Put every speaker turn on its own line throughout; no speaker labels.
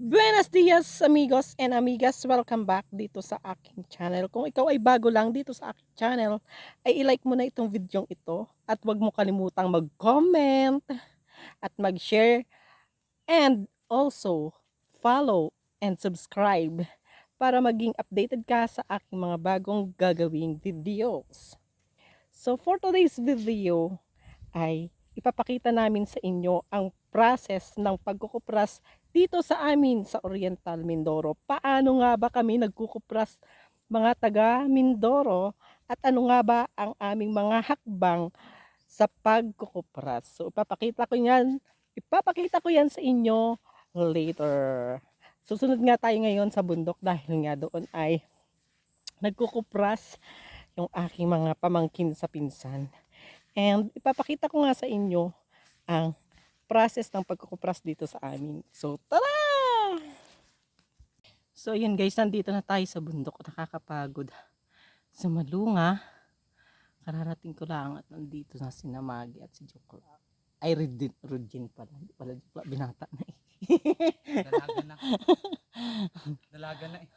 Buenos dias amigos and amigas, welcome back dito sa aking channel. Kung ikaw ay bago lang dito sa aking channel, ay i-like mo na itong video ito at huwag mo kalimutang mag-comment at mag-share and also follow and subscribe para maging updated ka sa aking mga bagong gagawing videos. So for today's video ay ipapakita namin sa inyo ang process ng pagkukupras dito sa amin sa Oriental Mindoro. Paano nga ba kami nagkukupras mga taga Mindoro at ano nga ba ang aming mga hakbang sa pagkukupras. So ipapakita ko yan, ipapakita ko yan sa inyo later. Susunod nga tayo ngayon sa bundok dahil nga doon ay nagkukupras yung aking mga pamangkin sa pinsan. And ipapakita ko nga sa inyo ang process ng pagkukupras dito sa amin. So, tara! So, yun guys, nandito na tayo sa bundok. Nakakapagod. Sa Malunga, kararating ko lang at nandito na si Namagi at si Jokla. Ay, Rudin, Rudin pala. Hindi pala Jokla, binata na eh.
Dalaga na. Dalaga na eh.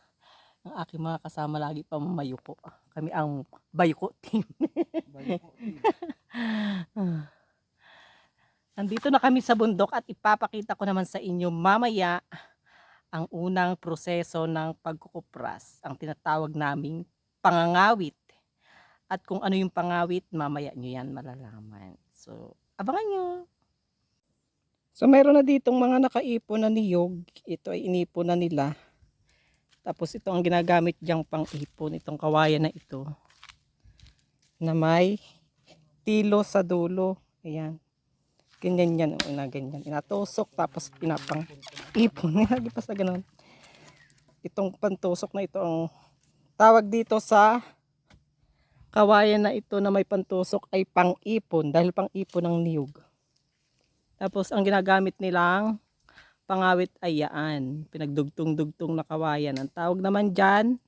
Ang aking mga kasama lagi pa mamayuko. Kami ang bayuko team.
Bayo po.
Nandito na kami sa bundok at ipapakita ko naman sa inyo mamaya ang unang proseso ng pagkukupras, ang tinatawag naming pangangawit. At kung ano yung pangawit, mamaya nyo yan malalaman. So, abangan nyo. So, meron na ditong mga nakaipon na niyog. Ito ay inipon na nila. Tapos ito ang ginagamit diyang pang-ipon, itong kawayan na ito. Na may tilo sa dulo. Ayan. Ganyan yan, o na ganyan. Inatusok, tapos pinapang ipon. Lagi pa sa ganun. Itong pantusok na ito ang tawag dito sa kawayan na ito na may pantusok ay pang-ipon dahil pang-ipon ng niyog. Tapos ang ginagamit nilang pangawit ay yaan. Pinagdugtong-dugtong na kawayan. Ang tawag naman dyan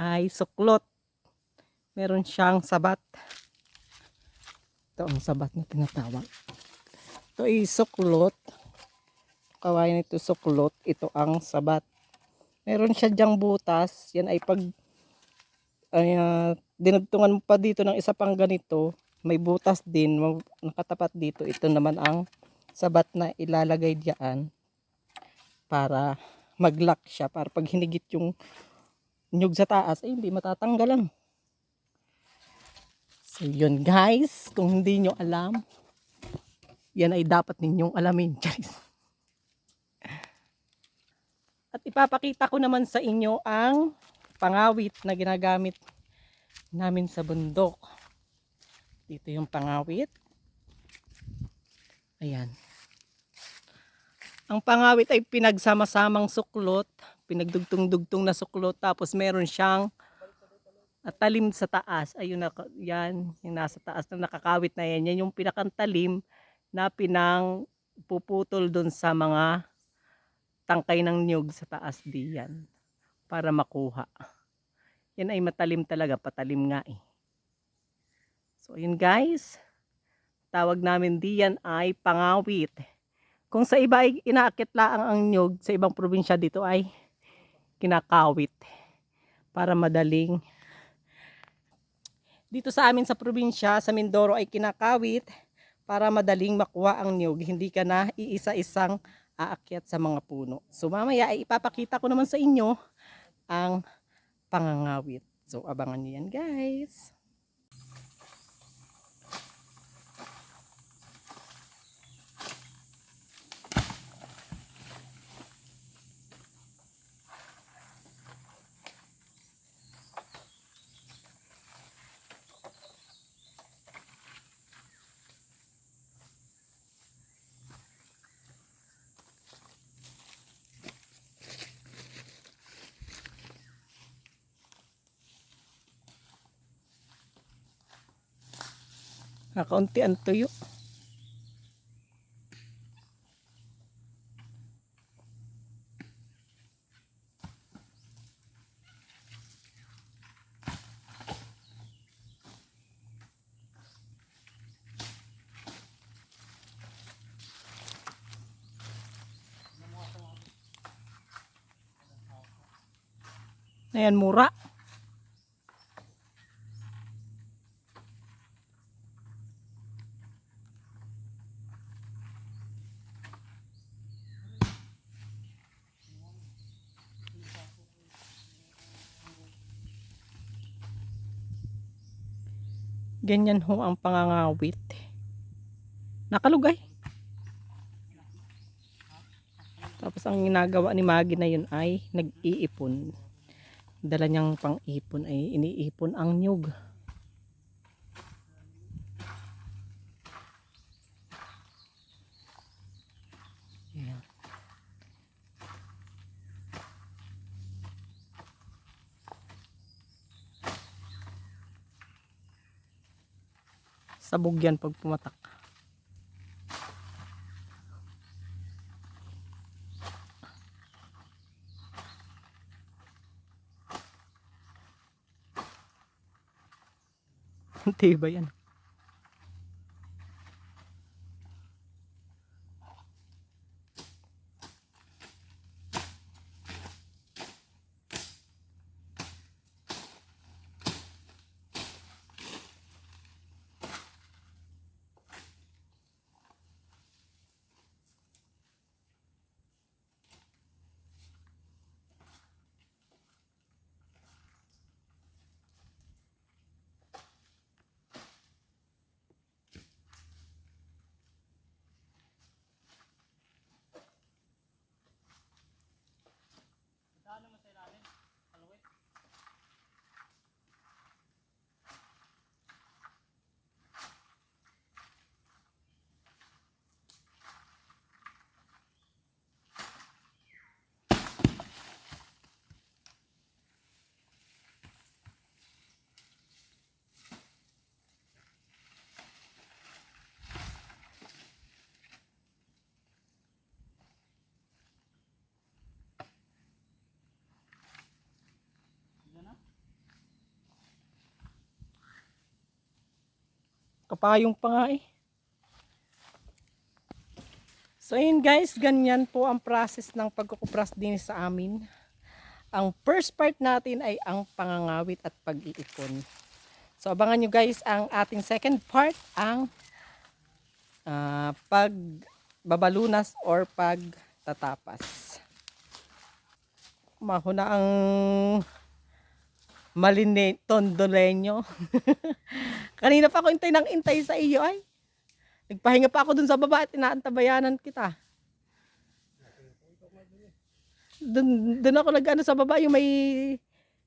ay suklot. Meron siyang sabat. Ito ang sabat na tinatawag. Ito ay suklot. Kawayan ito suklot. Ito ang sabat. Meron siya dyang butas. Yan ay pag ay, ah, dinugtungan mo pa dito ng isa pang ganito. May butas din. Nakatapat dito. Ito naman ang sabat na ilalagay diyan para mag-lock siya. Para pag hinigit yung nyug sa taas, ay hindi matatanggalan. So yun guys, kung hindi nyo alam, yan ay dapat ninyong alamin. At ipapakita ko naman sa inyo ang pangawit na ginagamit namin sa bundok. Dito yung pangawit. Ayan. Ang pangawit ay pinagsama-samang suklot, pinagdugtong-dugtong na suklot, tapos meron siyang at talim sa taas. Ayun na, yan, yung nasa taas na nakakawit na yan. Yan yung pinakantalim na pinang puputol dun sa mga tangkay ng niyog sa taas diyan para makuha. Yan ay matalim talaga, patalim nga eh. So yun guys, tawag namin diyan ay pangawit. Kung sa iba ay inaakit laang ang niyog, sa ibang probinsya dito ay kinakawit para madaling dito sa amin sa probinsya, sa Mindoro ay kinakawit para madaling makuha ang niyog. Hindi ka na iisa-isang aakyat sa mga puno. So mamaya ay ipapakita ko naman sa inyo ang pangangawit. So abangan niyo yan guys. Nakaunti ang tuyo. Ayan, mura. Ganyan ho ang pangangawit. Nakalugay. Tapos ang ginagawa ni Maggie na yun ay nag-iipon. Dala niyang pang-ipon ay iniipon ang nyug. Sabog yan pag pumatak. Ba yan? Kapayong pa nga eh. So yun guys, ganyan po ang process ng pagkukupras din sa amin. Ang first part natin ay ang pangangawit at pag-iipon. So abangan nyo guys ang ating second part, ang ah, pagbabalunas or pagtatapas. Mahuna ang maline tondolenyo. Kanina pa ako intay ng intay sa iyo ay. Nagpahinga pa ako dun sa baba at inaantabayanan kita. Dun, dun ako nag ano sa baba yung may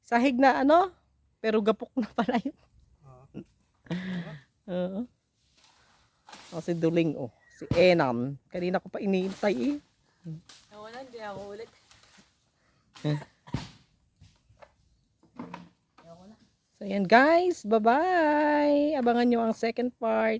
sahig na ano, pero gapok na pala yun. Oo. O, si Duling oh, si Enan. Kanina ko pa iniintay eh.
Wala, hindi ako ulit.
So yan guys, bye-bye. Abangan nyo ang second part.